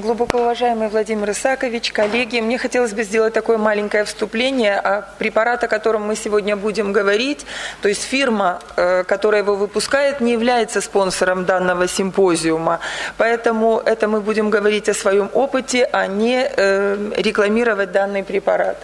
Глубоко уважаемый Владимир Исакович, коллеги, мне хотелось бы сделать такое маленькое вступление о препарате, о котором мы сегодня будем говорить. То есть фирма, э, которая его выпускает, не является спонсором данного симпозиума. Поэтому это мы будем говорить о своем опыте, а не э, рекламировать данный препарат.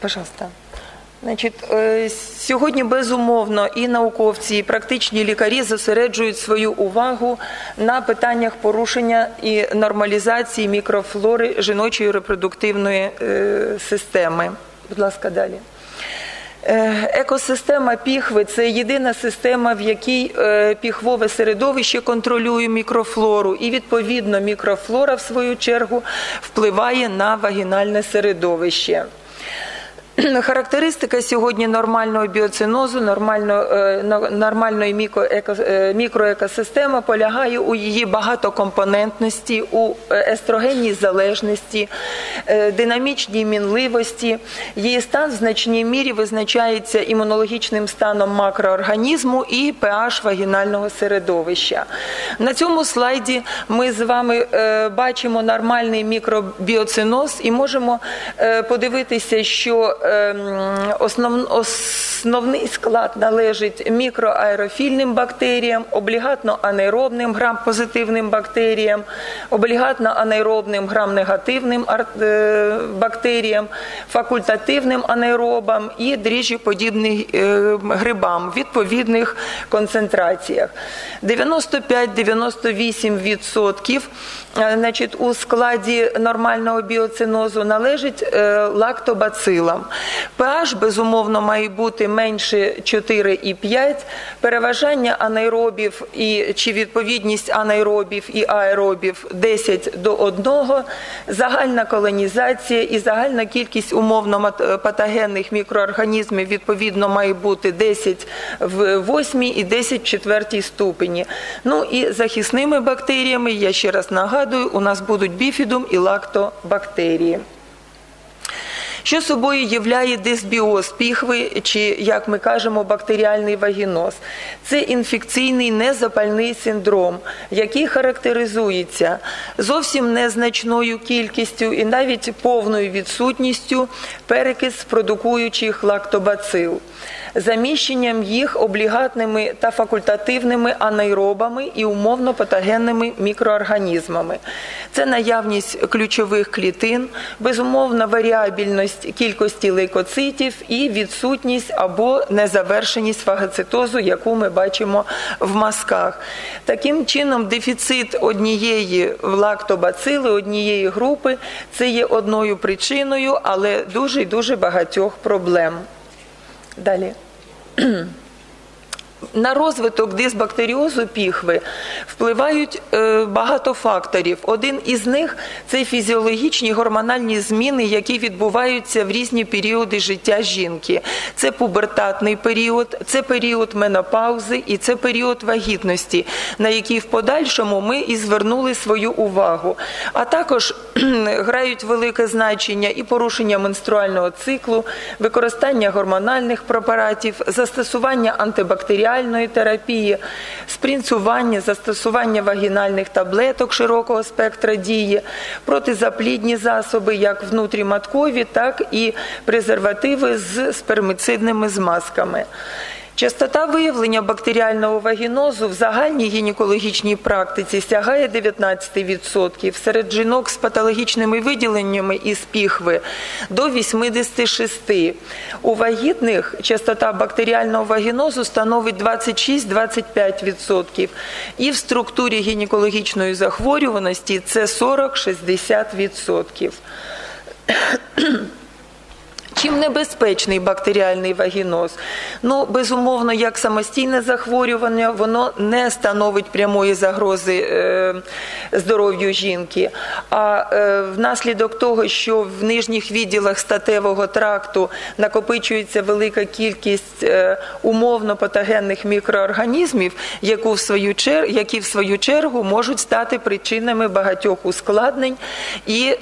Пожалуйста. Значить, е, сьогодні безумовно і науковці, і практичні лікарі зосереджують свою увагу на питаннях порушення і нормалізації мікрофлори жіночої репродуктивної е, системи. Будь ласка, далі. Е, екосистема піхви це єдина система, в якій піхвове середовище контролює мікрофлору, і відповідно мікрофлора, в свою чергу, впливає на вагінальне середовище. Характеристика сьогодні нормального біоцинозу, нормально, е, нормальної е, мікроекосистеми полягає у її багатокомпонентності, у естрогенній залежності, е, динамічній мінливості. Її стан в значній мірі визначається імунологічним станом макроорганізму і pH вагінального середовища. На цьому слайді ми з вами бачимо нормальний мікробіоциноз і можемо подивитися, що основ, основний склад належить мікроаерофільним бактеріям, облігатно анейробним грам-позитивним бактеріям, облігатно анейробним грам-негативним е, бактеріям, факультативним анейробам і дріжджіподібним е, грибам в відповідних концентраціях. 95-98% е, значить, у складі нормального біоцинозу належить лактобацилам. pH, безумовно, має бути менше 4,5. Переважання анаеробів і чи відповідність анаеробів і аеробів 10 до 1, загальна колонізація і загальна кількість умовно патогенних мікроорганізмів відповідно має бути 10 в 8 і 10 в 4 ступені. Ну і захисними бактеріями, я ще раз нагадую, у нас будуть біфідум і лактобактерії. Що собою являє дисбіоз піхви, чи, як ми кажемо, бактеріальний вагіноз? Це інфекційний незапальний синдром, який характеризується зовсім незначною кількістю і навіть повною відсутністю перекис продукуючих лактобацил заміщенням їх облігатними та факультативними анаеробами і умовно патогенними мікроорганізмами. Це наявність ключових клітин, безумовна варіабільність кількості лейкоцитів і відсутність або незавершеність фагоцитозу, яку ми бачимо в мазках. Таким чином, дефіцит однієї лактобацили, однієї групи це є одною причиною, але дуже і дуже багатьох проблем. Далі. На розвиток дисбактеріозу піхви впливають е, багато факторів. Один із них це фізіологічні гормональні зміни, які відбуваються в різні періоди життя жінки. Це пубертатний період, це період менопаузи і це період вагітності, на який в подальшому ми і звернули свою увагу. А також грають велике значення і порушення менструального циклу, використання гормональних препаратів, застосування антибактеріальних імуномодулярної терапії, спринцювання, застосування вагінальних таблеток широкого спектра дії, протизаплідні засоби, як внутріматкові, так і презервативи з спермицидними змазками. Частота виявлення бактеріального вагінозу в загальній гінекологічній практиці сягає 19%, серед жінок з патологічними виділеннями із піхви до 86%. У вагітних частота бактеріального вагінозу становить 26-25%. І в структурі гінекологічної захворюваності це 40-60%. Чим небезпечний бактеріальний вагіноз? Ну, безумовно, як самостійне захворювання, воно не становить прямої загрози е, здоров'ю жінки. А е, внаслідок того, що в нижніх відділах статевого тракту накопичується велика кількість е, умовно патогенних мікроорганізмів, яку в свою чер... які в свою чергу можуть стати причинами багатьох ускладнень і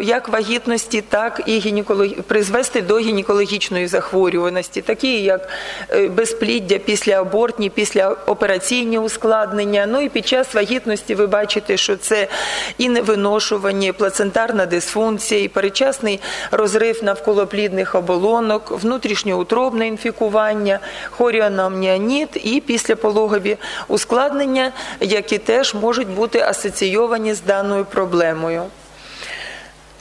як вагітності, так і гінеколог... призвести до гінекологічної захворюваності, такі як е, безпліддя післяабортні, післяопераційні ускладнення. Ну і під час вагітності ви бачите, що це і невиношування, і плацентарна дисфункція, і передчасний розрив навколоплідних оболонок, внутрішньоутробне інфікування, хоріанамніаніт і післяпологові ускладнення, які теж можуть бути асоційовані з даною проблемою.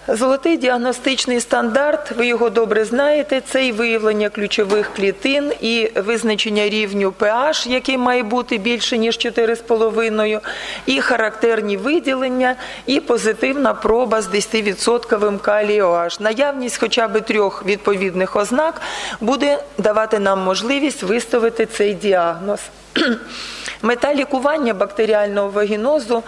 Золотий діагностичний стандарт, ви його добре знаєте, це і виявлення ключових клітин, і визначення рівню pH, який має бути більше, ніж 4,5, і характерні виділення, і позитивна проба з 10% калію OH. Наявність хоча б трьох відповідних ознак буде давати нам можливість виставити цей діагноз. Мета лікування бактеріального вагінозу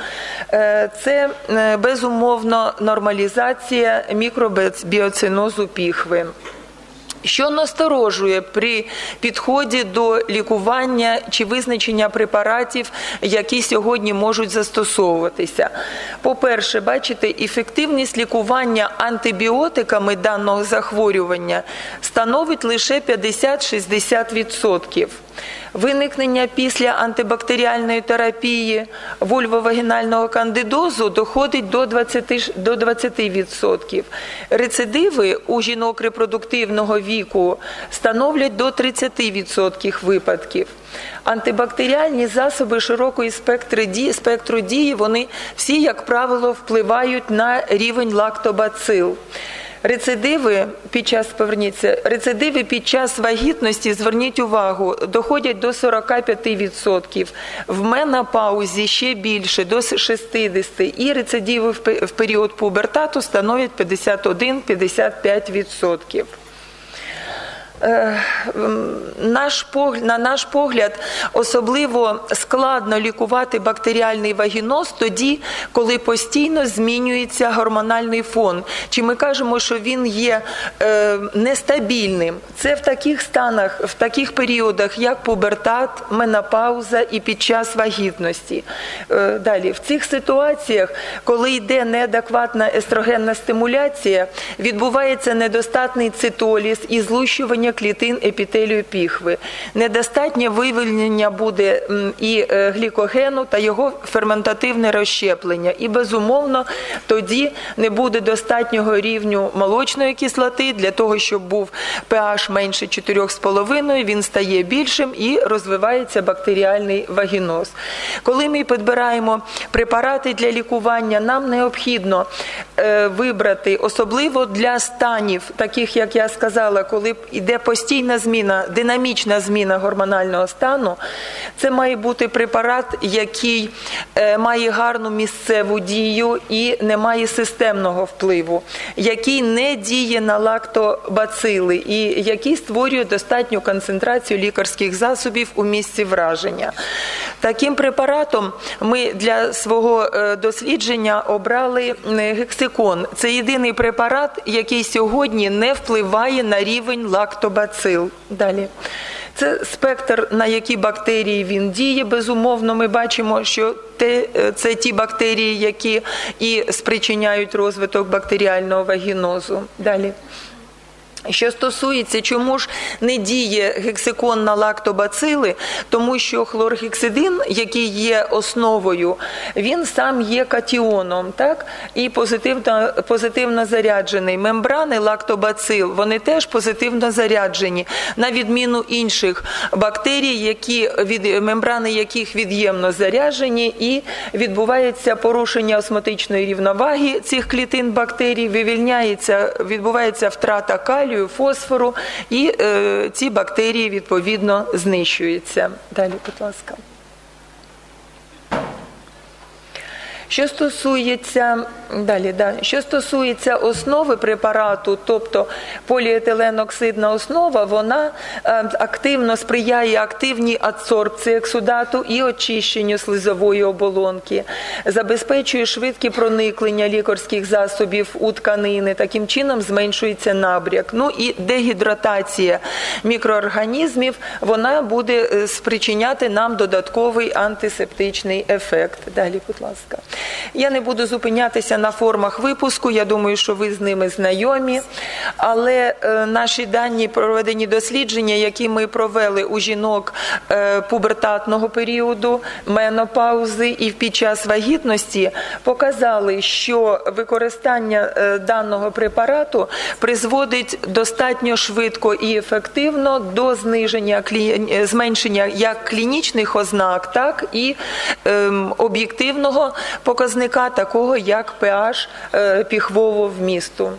е, це е, безумовно нормалізація мікробіоцинозу піхви. Що насторожує при підході до лікування чи визначення препаратів, які сьогодні можуть застосовуватися? По-перше, бачите, ефективність лікування антибіотиками даного захворювання становить лише 50-60%. Виникнення після антибактеріальної терапії вульвовагінального кандидозу доходить до 20%. До 20%. Рецидиви у жінок репродуктивного віку становлять до 30% випадків. Антибактеріальні засоби широкої спектру дії, вони всі, як правило, впливають на рівень лактобацил. Рецидиви під час поверніться, рецидиви під час вагітності, зверніть увагу, доходять до 45%. В менопаузі ще більше, до 60%. І рецидиви в період пубертату становлять 51-55%. Е, наш на наш погляд, особливо складно лікувати бактеріальний вагіноз тоді, коли постійно змінюється гормональний фон. Чи ми кажемо, що він є е, нестабільним? Це в таких станах, в таких періодах, як пубертат, менопауза і під час вагітності. Е, далі, в цих ситуаціях, коли йде неадекватна естрогенна стимуляція, відбувається недостатний цитоліз і злущування клітин епітелію піхви. Недостатнє вивільнення буде і е, глікогену та його ферментативне розщеплення. І безумовно тоді не буде достатнього рівню молочної кислоти для того, щоб був pH менше 4,5, він стає більшим і розвивається бактеріальний вагіноз. Коли ми підбираємо препарати для лікування, нам необхідно е, вибрати особливо для станів, таких як я сказала, коли йде постійна зміна, динамічна зміна гормонального стану, це має бути препарат, який е, має гарну місцеву дію і не має системного впливу, який не діє на лактобацили і який створює достатню концентрацію лікарських засобів у місці враження. Таким препаратом ми для свого е, дослідження обрали гексикон. Це єдиний препарат, який сьогодні не впливає на рівень лактобацили бацил. Далі. Це спектр, на які бактерії він діє. Безумовно, ми бачимо, що те, це ті бактерії, які і спричиняють розвиток бактеріального вагінозу. Далі. Що стосується, чому ж не діє гексикон на лактобацили, тому що хлоргексидин, який є основою, він сам є катіоном, так і позитивно позитивно заряджений. Мембрани лактобацил, вони теж позитивно заряджені, на відміну інших бактерій, які від мембрани яких від'ємно заряджені, і відбувається порушення осмотичної рівноваги цих клітин бактерій, вивільняється, відбувається втрата калію калію, фосфору, і е, ці бактерії відповідно знищуються. Далі, будь ласка. Що стосується далі, да, що стосується основи препарату, тобто поліетиленоксидна основа, вона е, активно сприяє активній адсорбції ексудату і очищенню слизової оболонки, забезпечує швидкі прониклення лікарських засобів у тканини, таким чином зменшується набряк. Ну і дегідратація мікроорганізмів вона буде е, спричиняти нам додатковий антисептичний ефект. Далі, будь ласка. Я не буду зупинятися на формах випуску, я думаю, що ви з ними знайомі. Але е, наші дані проведені дослідження, які ми провели у жінок е, пубертатного періоду, менопаузи і під час вагітності, показали, що використання е, даного препарату призводить достатньо швидко і ефективно до зниження зменшення як клінічних ознак, так і ем, об'єктивного показника, такого як pH піхвово піхвового вмісту.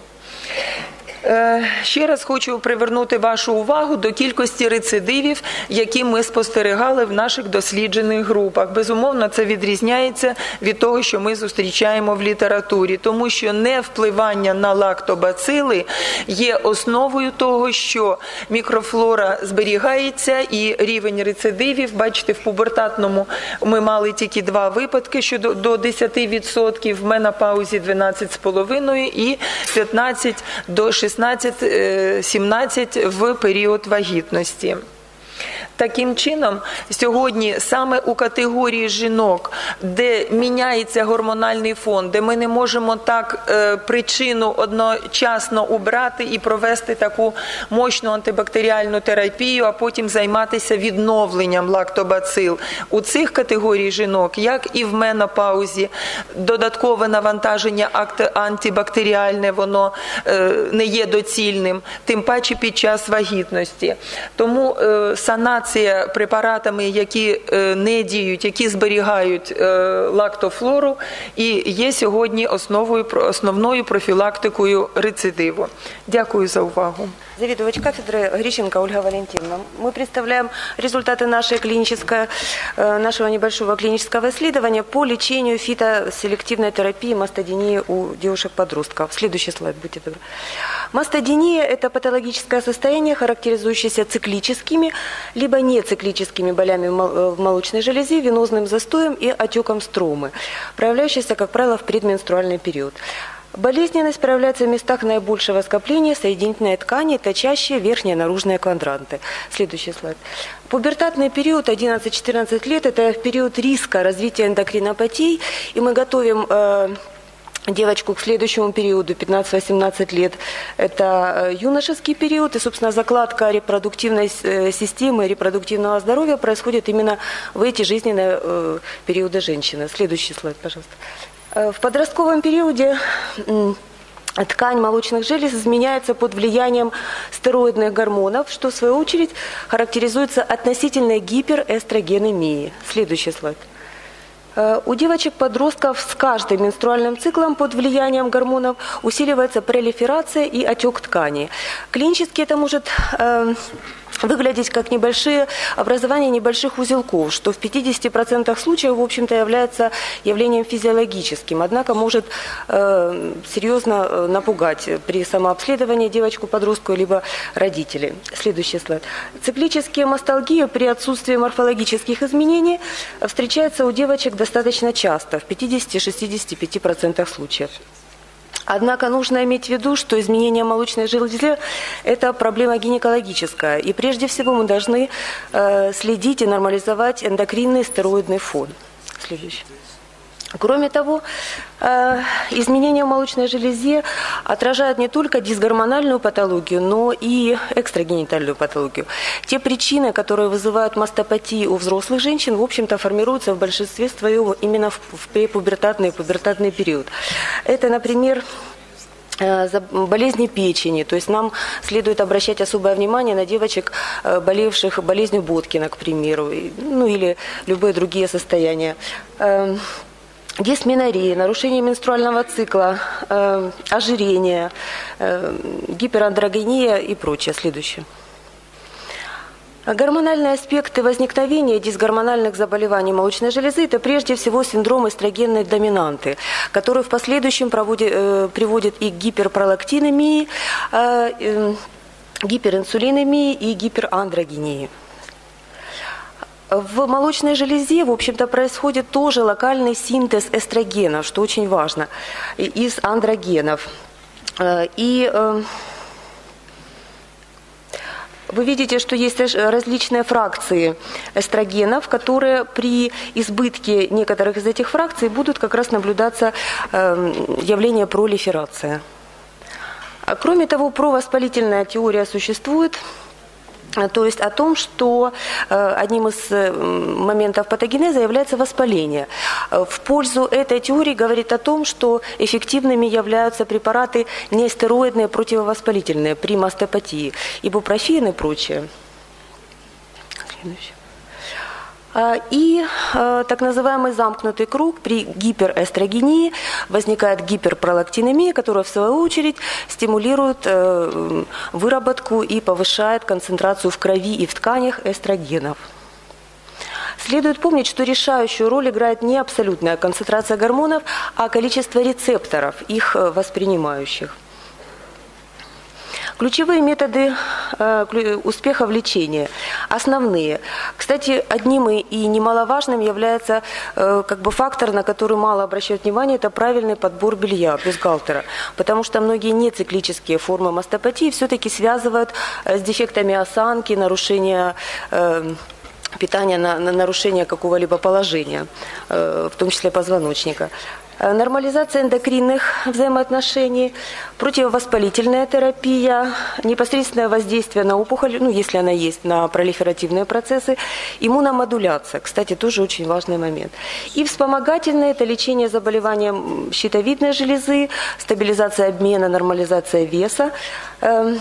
Е, Ще раз хочу привернути вашу увагу до кількості рецидивів, які ми спостерігали в наших досліджених групах. Безумовно, це відрізняється від того, що ми зустрічаємо в літературі, тому що не впливання на лактобацили є основою того, що мікрофлора зберігається і рівень рецидивів. Бачите, в пубертатному ми мали тільки два випадки щодо до 10%, в менопаузі 12,5% і 15 до 16-17 в період вагітності. Таким чином, сьогодні саме у категорії жінок, де міняється гормональний фон, де ми не можемо так е, причину одночасно убрати і провести таку мощну антибактеріальну терапію, а потім займатися відновленням лактобацил. У цих категорій жінок, як і в менопаузі, додаткове навантаження антибактеріальне, воно е, не є доцільним, тим паче під час вагітності. Тому е, санація препаратами, які е, не діють, які зберігають е, лактофлору, і є сьогодні основою про- основною профілактикою рецидиву. Дякую за увагу. Заведувач кафедры Грищенко Ольга Валентиновна. Мы представляем результаты нашей клинической, э, нашего небольшого клинического исследования по лечению фитоселективной терапии мастодинии у девушек-подростков. Следующий слайд, будьте добры. Мастодиния – это патологическое состояние, характеризующееся циклическими, либо нециклическими болями в э, молочной железе, венозным застоем и отеком стромы, проявляющийся, как правило, в предменструальный период. Болезненность проявляется в местах наибольшего скопления соединительной ткани, это чаще верхние наружные квадранты. Следующий слайд. Пубертатный период 11-14 лет – это период риска развития эндокринопатий, и мы готовим э, девочку к следующему периоду, 15-18 лет, это э, юношеский период, и, собственно, закладка репродуктивной э, системы, репродуктивного здоровья происходит именно в эти жизненные э, периоды женщины. Следующий слайд, пожалуйста. В подростковом периоде ткань молочных желез изменяется под влиянием стероидных гормонов, что в свою очередь характеризуется относительной гиперэстрогенемией. Следующий слайд. Э, У девочек-подростков с каждым менструальным циклом под влиянием гормонов усиливается пролиферация и отек ткани. Клинически это может э, выглядеть как небольшие образование небольших узелков, что в 50% случаев, в общем-то, является явлением физиологическим, однако может э, серьезно э, напугать при самообследовании девочку-подростку либо родителей. Следующий слайд. Циклические масталгии при отсутствии морфологических изменений встречаются у девочек достаточно часто, в 50-65% случаев. Однако нужно иметь в виду, что изменение молочной железы – это проблема гинекологическая. И прежде всего мы должны э, следить и нормализовать эндокринный стероидный фон. Следующий. Кроме того, э, изменения в молочной железе отражают не только дисгормональную патологию, но и экстрагенитальную патологию. Те причины, которые вызывают мастопатии у взрослых женщин, в общем-то, формируются в большинстве своем именно в, препубертатный и пубертатный период. Это, например, э, болезни печени. То есть нам следует обращать особое внимание на девочек, э, болевших болезнью Боткина, к примеру, ну или любые другие состояния. Дисменория, нарушение менструального цикла, э, ожирение, э, гиперандрогения и прочее. Следующее. Гормональные аспекты возникновения дисгормональных заболеваний молочной железы – это прежде всего синдром эстрогенной доминанты, который в последующем проводит, э, приводит и к гиперпролактинемии, э, э, гиперинсулинемии и гиперандрогении. В молочной железе, в общем-то, происходит тоже локальный синтез эстрогенов, что очень важно, из андрогенов. Э, И э, вы видите, что есть различные фракции эстрогенов, которые при избытке некоторых из этих фракций будут как раз наблюдаться эм, явление пролиферации. Кроме того, провоспалительная теория существует, то есть о том, что э, одним из э, моментов патогенеза является воспаление. Э, в пользу этой теории говорит о том, что эффективными являются препараты нестероидные противовоспалительные при мастопатии, ибупрофен и прочее. Следующее. А, и а, так называемый замкнутый круг при гиперэстрогении возникает гиперпролактинемия, которая в свою очередь стимулирует э, выработку и повышает концентрацию в крови и в тканях эстрогенов. Следует помнить, что решающую роль играет не абсолютная концентрация гормонов, а количество рецепторов, их э, воспринимающих. Ключевые методы э, успеха в лечении. Основные. Кстати, одним и немаловажным является э, как бы фактор, на который мало обращают внимание, это правильный подбор белья, бюстгальтера. Потому что многие нециклические формы мастопатии все-таки связывают э, с дефектами осанки, нарушения питания на, на нарушение какого-либо положения, в том числе позвоночника. Э, нормализация эндокринных взаимоотношений, противовоспалительная терапия, непосредственное воздействие на опухоль, ну, если она есть, на пролиферативные процессы, иммуномодуляция, кстати, тоже очень важный момент. И вспомогательное – это лечение заболевания щитовидной железы, стабилизация обмена, нормализация веса, эм,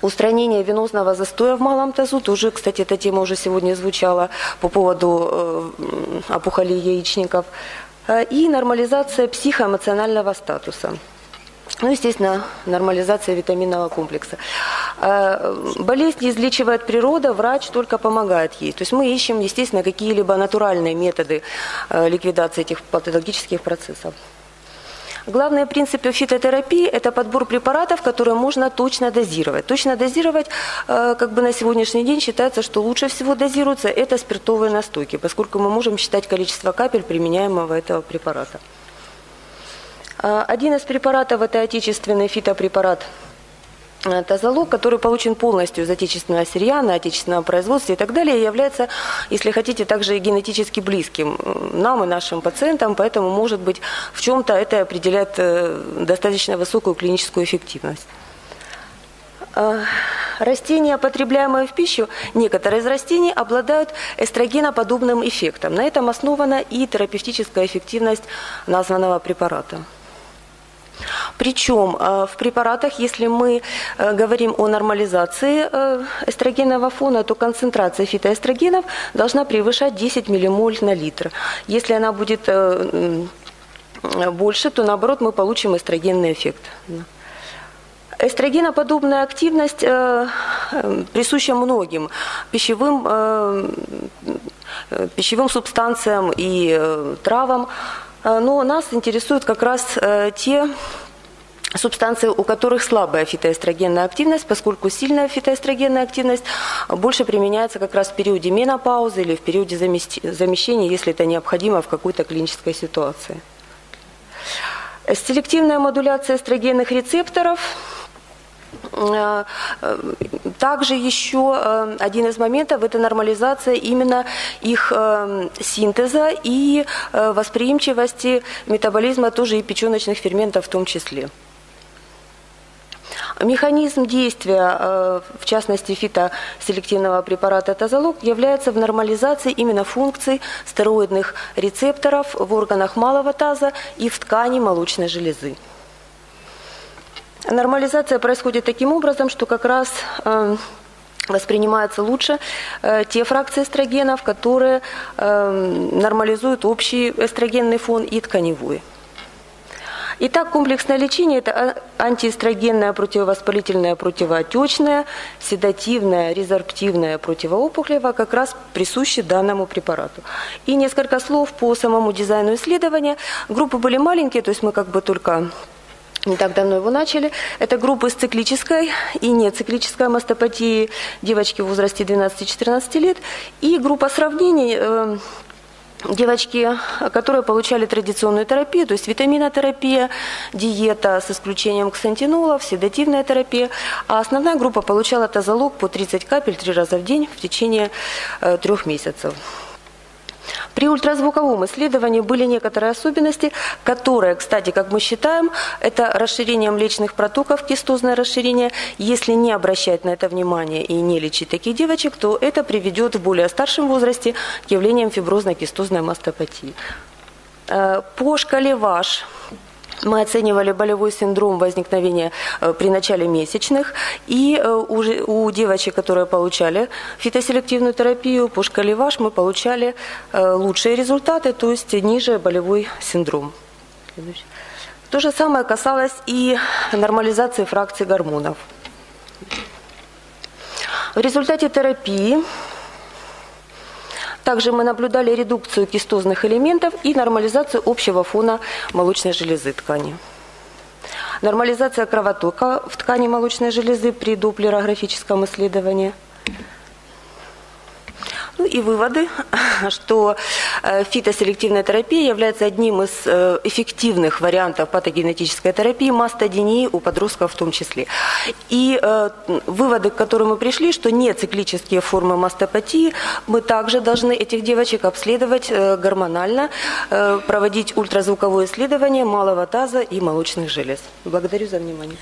Устранение венозного застоя в малом тазу, тоже, кстати, эта тема уже сегодня звучала по поводу э, опухолей яичников. Э, и нормализация психоэмоционального статуса. Ну, естественно, нормализация витаминного комплекса. Э, болезнь излечивает природа, врач только помогает ей. То есть мы ищем, естественно, какие-либо натуральные методы э, ликвидации этих патологических процессов. Главные принципы фитотерапии – это подбор препаратов, которые можно точно дозировать. Точно дозировать, э, как бы на сегодняшний день считается, что лучше всего дозируются это спиртовые настойки, поскольку мы можем считать количество капель применяемого этого препарата. Э, один из препаратов – это отечественный фитопрепарат Э, тазолог, который получен полностью из отечественного сырья, на отечественном производстве и так далее, является, если хотите, также и генетически близким нам и нашим пациентам, поэтому, может быть, в чем-то это определяет э, достаточно высокую клиническую эффективность. Растения, потребляемые в пищу, некоторые из растений обладают эстрогеноподобным эффектом. На этом основана и терапевтическая эффективность названного препарата. Причем э, в препаратах, если мы э, говорим о нормализации э, эстрогенового фона, то концентрация фитоэстрогенов должна превышать 10 миллимоль на литр. Если она будет больше, то наоборот мы получим эстрогенный эффект. Эстрогеноподобная активность присуща многим пищевым, пищевым субстанциям и травам, но нас интересуют как раз те субстанции, у которых слабая фитоэстрогенная активность, поскольку сильная фитоэстрогенная активность больше применяется как раз в периоде менопаузы или в периоде замещения, если это необходимо в какой-то клинической ситуации. Селективная модуляция эстрогенных рецепторов э, э, также еще э, один из моментов – это нормализация именно их синтеза и восприимчивости метаболизма тоже и печеночных ферментов в том числе. Механизм действия, э, в частности, фитоселективного препарата тазолог, является в нормализации именно функций стероидных рецепторов в органах малого таза и в ткани молочной железы. Нормализация происходит таким образом, что как раз э, воспринимаются лучше э, те фракции эстрогенов, которые нормализуют общий эстрогенный фон и тканевой. Итак, комплексное лечение – это антиэстрогенное, противовоспалительное, противоотечное, седативное, резорптивное, противоопухолевое, как раз присуще данному препарату. И несколько слов по самому дизайну исследования. Группы были маленькие, то есть мы как бы только не так давно его начали. Это группы с циклической и нециклической мастопатией, девочки в возрасте 12-14 лет. И группа сравнений э, девочки, которые получали традиционную терапию, то есть витаминотерапия, диета с исключением ксантинолов, седативная терапия, а основная группа получала тазолог по 30 капель три раза в день в течение э, трех месяцев. При ультразвуковом исследовании были некоторые особенности, которые, кстати, как мы считаем, это расширение млечных протоков, кистозное расширение. Если не обращать на это внимание и не лечить таких девочек, то это приведет в более старшем возрасте к явлениям фиброзно-кистозной мастопатии. Э, По шкале ВАШ мы оценивали болевой синдром возникновения э, при начале месячных. И э, уже у девочек, которые получали фитоселективную терапию по шкале ВАШ, мы получали э, лучшие результаты, то есть ниже болевой синдром. То же самое касалось и нормализации фракции гормонов. В результате терапии также мы наблюдали редукцию кистозных элементов и нормализацию общего фона молочной железы ткани. Нормализация кровотока в ткани молочной железы при доплерографическом исследовании. Ну и выводы, что э, фитоселективная терапия является одним из э, эффективных вариантов патогенетической терапии мастодинии у подростков в том числе. И э, выводы, к которым мы пришли, что не циклические формы мастопатии, мы также должны этих девочек обследовать гормонально, проводить ультразвуковое исследование малого таза и молочных желез. Благодарю за внимание.